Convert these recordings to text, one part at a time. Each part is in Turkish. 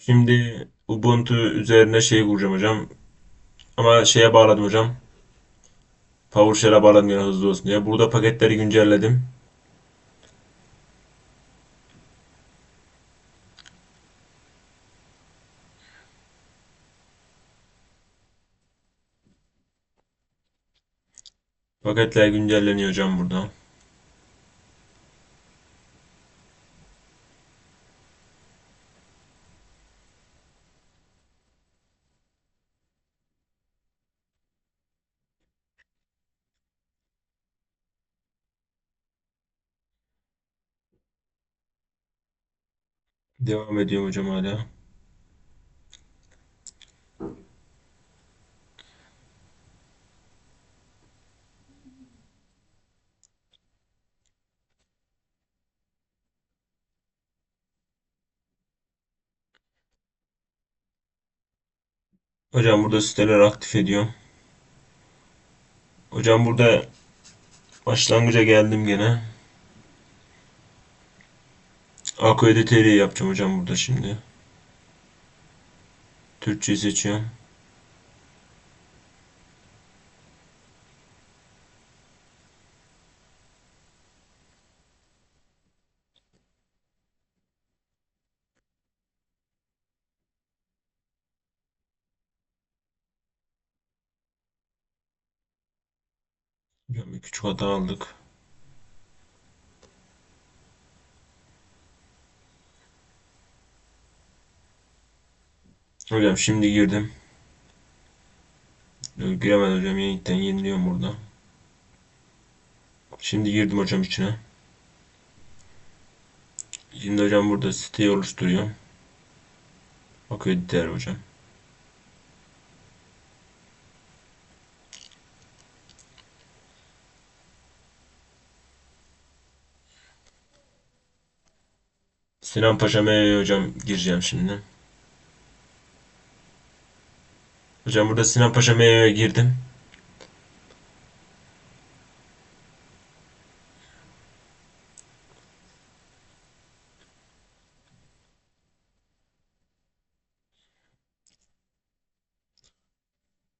Şimdi Ubuntu üzerine şey kuracağım hocam. Ama şeye bağladım hocam. PowerShell'e bağladım yine hızlı olsun diye. Burada paketleri güncelledim. Paketler güncelleniyor hocam burada. Devam ediyor hocam hala. Hocam burada siteleri aktif ediyorum. Hocam burada başlangıca geldim gene. Ako editörü yapacağım hocam burada şimdi. Türkçeyi seçiyorum. Bir küçük hata aldık. Hocam şimdi girdim. Yok, Giremedim hocam. Yeniden yeniliyorum burada. Şimdi girdim hocam içine. Şimdi hocam burada siteyi oluşturuyorum. Bak editör hocam. Sinan Paşa hocam gireceğim şimdi. Hocam burada Sinan Paşa MV'ye girdim.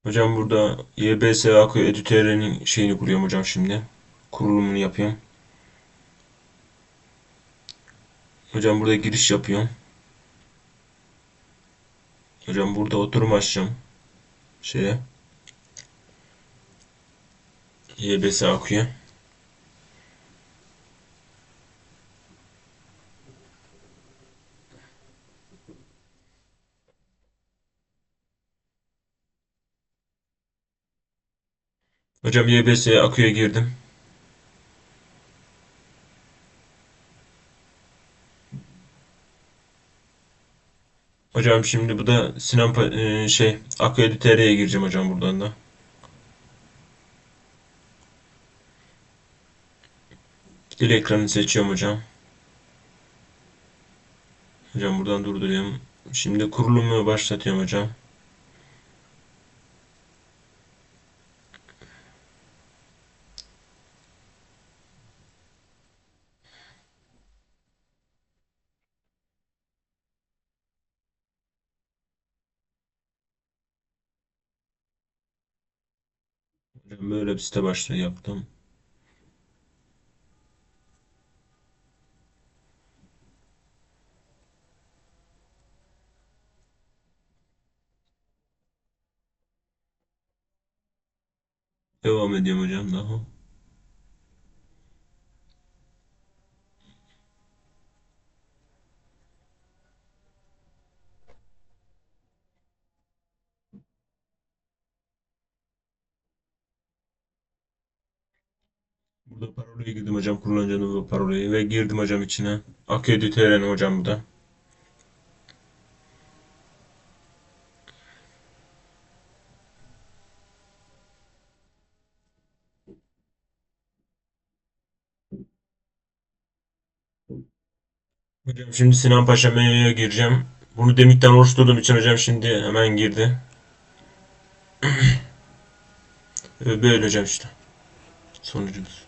Hocam burada YBS Akü Editörü'nün şeyini kuruyorum hocam şimdi. Kurulumunu yapıyorum. Hocam burada giriş yapıyorum. Hocam burada oturum açacağım. Şeye. YBS Akü'ye. Hocam YBS Akü'ye girdim. Hocam şimdi bu da Sinan e, şey Akü Editörü'ye gireceğim hocam buradan da. Dil ekranı seçiyorum hocam. Hocam buradan durduruyorum. Şimdi kurulumu başlatıyorum hocam. Hocam böyle bir site başlığı yaptım. Devam ediyorum hocam daha. Burada parolayı girdim hocam kullanıcının bu parolayı ve girdim hocam içine. Editörü'nün hocam bu da. Hocam şimdi Sinan Paşa menüye gireceğim. Bunu demikten oluşturduğum için hocam şimdi hemen girdi. Böyle hocam işte. Sonucumuz.